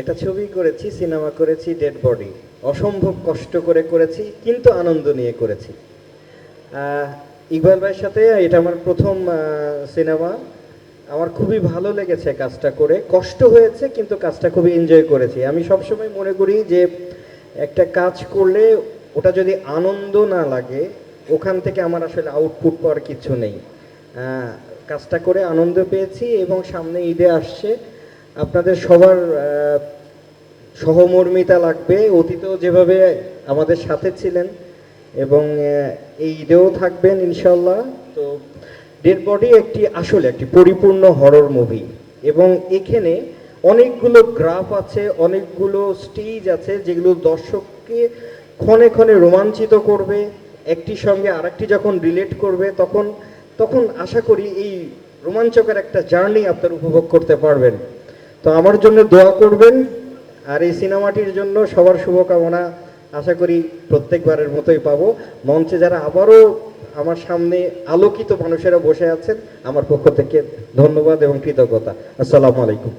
একটা ছবি করেছি, সিনেমা করেছি ডেড বডি অসম্ভব কষ্ট করে করেছি, কিন্তু আনন্দ নিয়ে করেছি। ইকবাল ভাইয়ের সাথে এটা আমার প্রথম সিনেমা। আমার খুবই ভালো লেগেছে কাজটা করে। কষ্ট হয়েছে, কিন্তু কাজটা খুবই এনজয় করেছি। আমি সবসময় মনে করি যে একটা কাজ করলে ওটা যদি আনন্দ না লাগে, ওখান থেকে আমার আসলে আউটপুট পাওয়ার কিছু নেই। কাজটা করে আনন্দ পেয়েছি এবং সামনে ঈদে আসছে। আপনাদের সবার সহমর্মিতা লাগবে। অতীতেও যেভাবে আমাদের সাথে ছিলেন এবং এই ঈদেও থাকবেন ইনশাল্লাহ তো ডেড বডি একটি আসলে, একটি পরিপূর্ণ হরর মুভি এবং এখানে অনেকগুলো গ্রাফ আছে, অনেকগুলো স্টেজ আছে, যেগুলো দর্শককে ক্ষণে ক্ষণে রোমাঞ্চিত করবে। একটির সঙ্গে আরেকটি যখন রিলেট করবে, তখন তখন আশা করি এই রোমাঞ্চকর একটা জার্নি আপনার উপভোগ করতে পারবেন। তো আমার জন্য দোয়া করবেন, আর এই সিনেমাটির জন্য সবার শুভকামনা আশা করি প্রত্যেকবারের মতোই পাবো। মঞ্চে যারা আবারও আমার সামনে আলোকিত মানুষেরা বসে আছেন, আমার পক্ষ থেকে ধন্যবাদ এবং কৃতজ্ঞতা। আসসালামু আলাইকুম।